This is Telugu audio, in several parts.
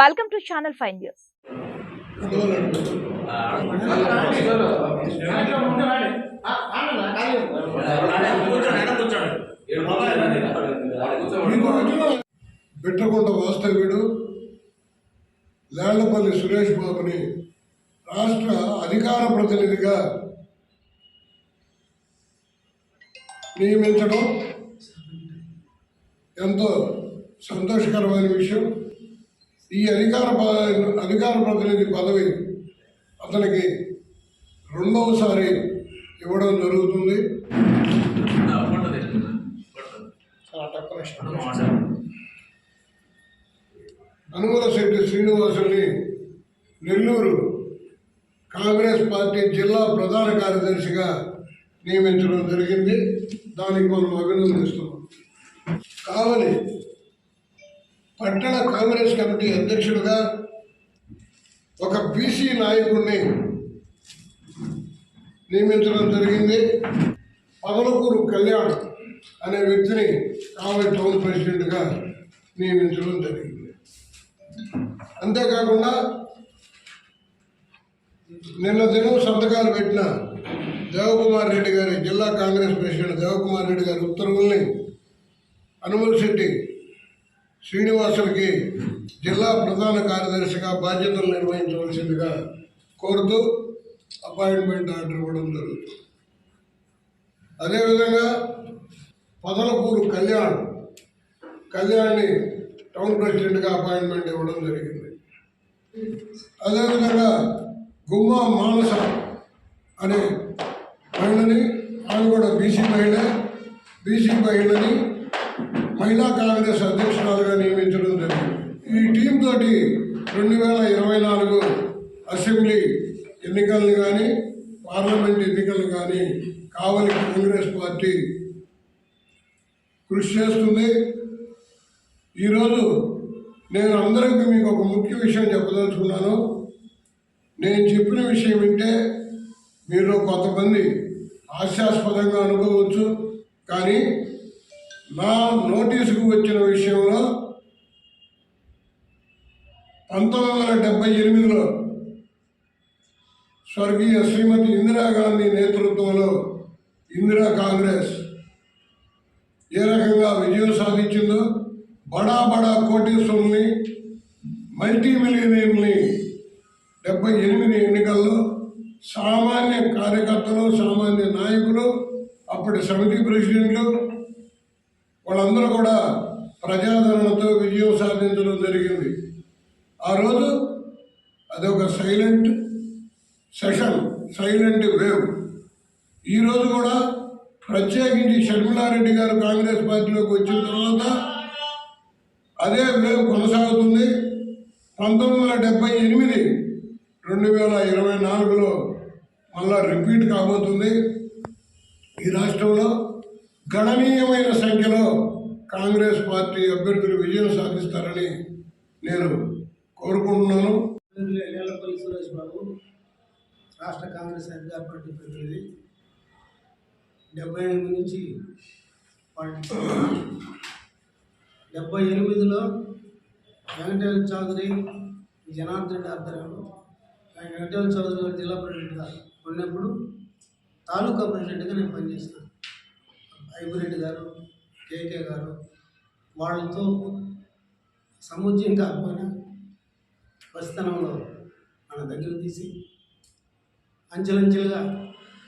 Welcome to channel five news Bittakunta వాస్తవ్యుడు Lellapalli Suresh బాబుని రాష్ట్ర అధికార ప్రతినిధిగా నియమించడం ఎంతో సంతోషకరమైన విషయం. ఈ అధికార అధికార ప్రతినిధి పదవి అతనికి రెండవసారి ఇవ్వడం జరుగుతుంది. అనుమల శెట్టి శ్రీనివాసుల్ని నెల్లూరు కాంగ్రెస్ పార్టీ జిల్లా ప్రధాన కార్యదర్శిగా నియమించడం జరిగింది. దానికి మనం అభినందిస్తున్నాం. కావలి పట్టణ కాంగ్రెస్ కమిటీ అధ్యక్షుడిగా ఒక బీసీ నాయకుడిని నియమించడం జరిగింది. పగలకూరు కళ్యాణ్ అనే వ్యక్తిని కాంగ్రెస్ టౌన్ ప్రెసిడెంట్గా నియమించడం జరిగింది. అంతేకాకుండా నిన్న దినం సంతకాలు పెట్టిన దేవకుమార్ రెడ్డి గారి జిల్లా కాంగ్రెస్ ప్రెసిడెంట్ దేవకుమార్ రెడ్డి గారి ఉత్తర్వుల్ని అనుమల్ శెట్టి శ్రీనివాసులకి జిల్లా ప్రధాన కార్యదర్శిగా బాధ్యతలు నిర్వహించవలసిందిగా కోరుతూ అపాయింట్మెంట్ ఆర్డర్ ఇవ్వడం జరుగుతుంది. అదేవిధంగా పదలపూరు కళ్యాణ్ కళ్యాణ్ని టౌన్ ప్రెసిడెంట్గా అపాయింట్మెంట్ ఇవ్వడం జరిగింది. అదేవిధంగా గుమ్మా మానస అనే మహిళని ఆమె కూడా బీసీ మహిళ బీసీ మహిళని మహిళా కాంగ్రెస్ అధ్యక్షురాలుగా నియమించడం జరిగింది. ఈ టీం తోటి రెండు వేల ఇరవై నాలుగు అసెంబ్లీ ఎన్నికలను కానీ పార్లమెంట్ ఎన్నికలు కానీ కావలి కాంగ్రెస్ పార్టీ కృషి చేస్తుంది. ఈరోజు నేను అందరికీ మీకు ఒక ముఖ్య విషయం చెప్పదలుచుకున్నాను. నేను చెప్పిన విషయం ఏంటంటే మీరు కొంతమంది హాస్యాస్పదంగా అనుకోవచ్చు. కానీ నా నోటీసుకు వచ్చిన విషయంలో పంతొమ్మిది వందల డెబ్బై ఎనిమిదిలో స్వర్గీయ శ్రీమతి ఇందిరాగాంధీ నేతృత్వంలో ఇందిరా కాంగ్రెస్ ఏ రకంగా విజయం సాధించిందో బడా బడా కోటీశ్వరుల్ని మల్టీ మిలియనీర్ని డెబ్బై ఎనిమిది ఎన్నికల్లో సామాన్య కార్యకర్తలు సామాన్య నాయకులు అప్పటి సమితి ప్రెసిడెంట్లు వాళ్ళందరూ కూడా ప్రజాదరణతో విజయం సాధించడం జరిగింది. ఆ రోజు అదొక సైలెంట్ సెషన్ సైలెంట్ వేవ్. ఈరోజు కూడా ప్రత్యేకించి షర్మిలారెడ్డి గారు కాంగ్రెస్ పార్టీలోకి వచ్చిన తర్వాత అదే వేవ్ కొనసాగుతుంది. పంతొమ్మిది వందల డెబ్బై ఎనిమిది రెండు వేల ఇరవై నాలుగులో మళ్ళా రిపీట్ కాబోతుంది. ఈ రాష్ట్రంలో గణనీయమైన సంఖ్యలో కాంగ్రెస్ పార్టీ అభ్యర్థులు విజయం సాధిస్తారని నేను కోరుకుంటున్నాను. లేలపల్లి సురేష్ బాబు రాష్ట్ర కాంగ్రెస్ అధికార పార్టీ ప్రతినిధి డెబ్బై ఎనిమిది నుంచి పార్టీ. డెబ్బై ఎనిమిదిలో వెంకటేశ్వర చౌదరి జనార్దన్ రెడ్డి ఆధ్వర్యంలో. ఆయన వెంకటేశ్వర చౌదరి గారు జిల్లా ప్రెసిడెంట్గా ఉన్నప్పుడు తాలూకా ప్రెసిడెంట్గా నేను పనిచేస్తాను. ఐబురెడ్డి గారు కేకే గారు వాళ్ళతో సముద్యం కాకపోయినా ప్రస్థానంలో మన దగ్గర తీసి అంచెలంచెలుగా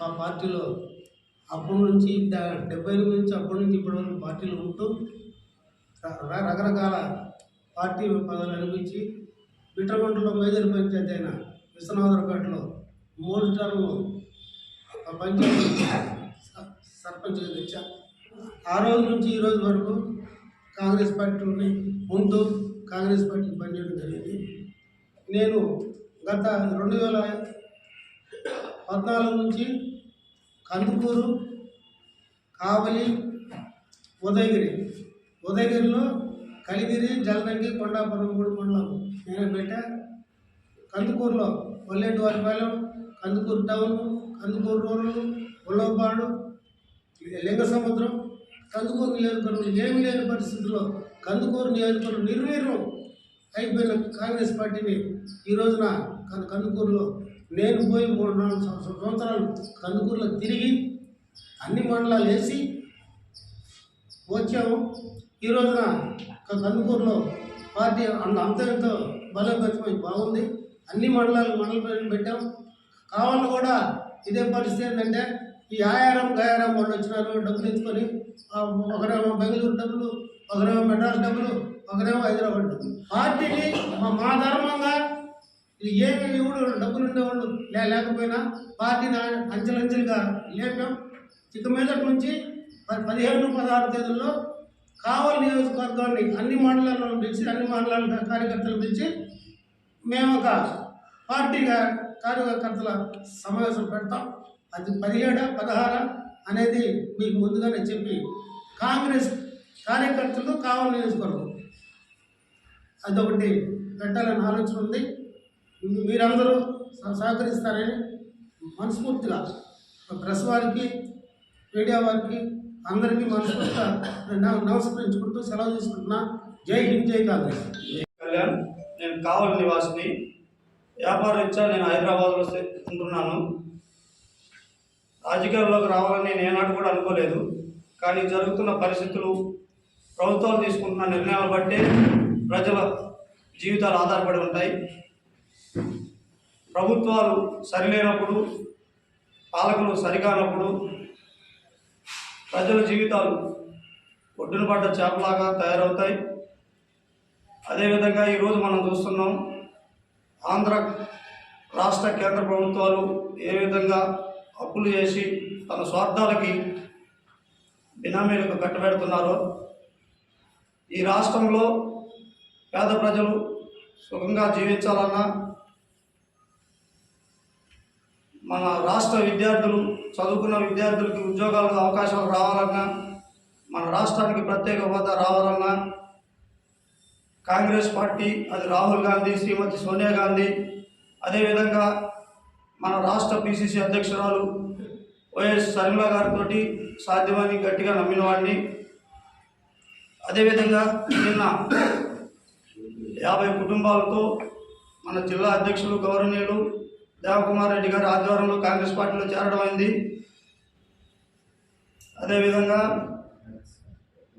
మా పార్టీలో అప్పటి నుంచి డెబ్బై ఎనిమిది నుంచి అప్పటి నుంచి ఇప్పటి వరకు పార్టీలో ఉంటూ రకరకాల పార్టీ పదవులు అనిపించి బిట్రమంటలో మేజర్ పంచాయతీ అయిన విశ్వనాథరపేటలో మూడు టర్మ్ పంచాయతీ సర్పంచ్గా తెచ్చా ఆ రోజు నుంచి ఈ రోజు వరకు కాంగ్రెస్ పార్టీని ఉంటూ కాంగ్రెస్ పార్టీకి పనిచేయడం జరిగింది. నేను గత రెండు వేల పద్నాలుగు నుంచి కందుకూరు కావలి ఉదయగిరి ఉదయగిరిలో కలిగిరి జలదంగి కొండాపురం గుడి మండలం నేను పెట్టా. కందుకూరులో Kolleti Varipalem Kandukur town Kandukur rural Ullavapadu Lingasamudram Kandukur నియోజకవర్గం ఏమి లేని పరిస్థితుల్లో కందుకూరు నియోజకవర్గం నిర్వీర్యం అయిపోయిన కాంగ్రెస్ పార్టీని ఈ రోజున కందుకూరులో నేను పోయి మూడు నాలుగు సంవత్సరాలు కందుకూరులో తిరిగి అన్ని మండలాలు వేసి వచ్చాము. ఈ రోజున కందుకూరులో పార్టీ అంత అంత ఎంతో బలోపేతమై బాగుంది. అన్ని మండలాలు మండల పెట్టాం. కావాలని కూడా ఇదే పరిస్థితి ఏంటంటే ఈ ఆయారం గయారం వాళ్ళు వచ్చినారు డబ్బులు ఎత్తుకొని ఒకరేమో బెంగళూరు డబ్బులు ఒకరేమో మెడ్రాస్ డబ్బులు ఒకరేమో హైదరాబాద్ డబ్బులు. పార్టీని మా ధర్మంగా ఇది ఏమి ఇవ్వడు డబ్బులు ఉండేవాళ్ళు లే లేకపోయినా పార్టీని అంచెలంచెలుగా లేపాం. ఇక మీదటి నుంచి పదిహేను పదహారు తేదీల్లో కావలి నియోజకవర్గాన్ని అన్ని మండలాలను పిలిచి అన్ని మండలాల కార్యకర్తలు పిలిచి మేము ఒక పార్టీగా కార్యకర్తల సమావేశం పెడతాం. అది పదిహేడా పదహారా అనేది మీకు ముందుగానే చెప్పి కాంగ్రెస్ కార్యకర్తలు కావలి నియోజకవర్గం. అదొకటి పెట్టాలని ఆలోచన ఉంది. మీరందరూ సహ- సహకరిస్తారని మనస్ఫూర్తిగా ప్రెస్ వారికి మీడియా వారికి అందరికీ మనస్ఫూర్తిగా నమస్కరించుకుంటూ సెలవు తీసుకుంటున్నా. జై హింద్ జై కాంగ్రెస్. కళ్యాణ్ నేను కావలి నివాసిని. వ్యాపార రీత్యా నేను హైదరాబాద్లో ఉంటున్నాను. రాజకీయాల్లోకి రావాలని నేను ఏనాడు కూడా అనుకోలేదు. కానీ జరుగుతున్న పరిస్థితులు ప్రభుత్వాలు తీసుకుంటున్న నిర్ణయాలు బట్టి ప్రజల జీవితాలు ఆధారపడి ఉంటాయి. ప్రభుత్వాలు సరిలేనప్పుడు పాలకులు సరికానప్పుడు ప్రజల జీవితాలు ఒడ్డున పడ్డ చేపలాగా తయారవుతాయి. అదేవిధంగా ఈరోజు మనం చూస్తున్నాం ఆంధ్ర రాష్ట్ర కేంద్ర ప్రభుత్వాలు ఏ విధంగా అప్పులు చేసి తన స్వార్థాలకి బినామీలకు కట్టబెడుతున్నారో. ఈ రాష్ట్రంలో పేద ప్రజలు సుఖంగా జీవించాలన్నా మన రాష్ట్ర విద్యార్థులు చదువుకున్న విద్యార్థులకి ఉద్యోగాలకు అవకాశాలు రావాలన్నా మన రాష్ట్రానికి ప్రత్యేక హోదా రావాలన్నా కాంగ్రెస్ పార్టీ అది రాహుల్ గాంధీ శ్రీమతి సోనియా గాంధీ అదేవిధంగా మన రాష్ట్ర పిసిసి అధ్యక్షురాలు వైఎస్ షర్మిల గారితో సాధ్యమని గట్టిగా నమ్మిన వాడిని అదేవిధంగా నిన్న యాభై కుటుంబాలతో మన జిల్లా అధ్యక్షులు గౌరవనీయులు దేవకుమార్ రెడ్డి గారి ఆధ్వర్యంలో కాంగ్రెస్ పార్టీలో చేరడం అయింది. అదేవిధంగా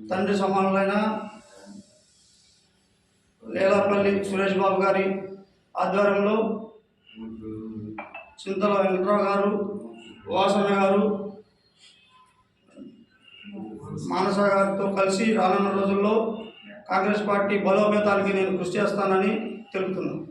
తండ్రి సమానులైన లేలాపల్లి సురేష్ బాబు గారి ఆధ్వర్యంలో చింతల వెంకట్రావు గారు వాసన గారు మానస గారితో కలిసి రానున్న రోజుల్లో కాంగ్రెస్ పార్టీ బలోపేతానికి నేను కృషి చేస్తానని తెలుపుతున్నాను.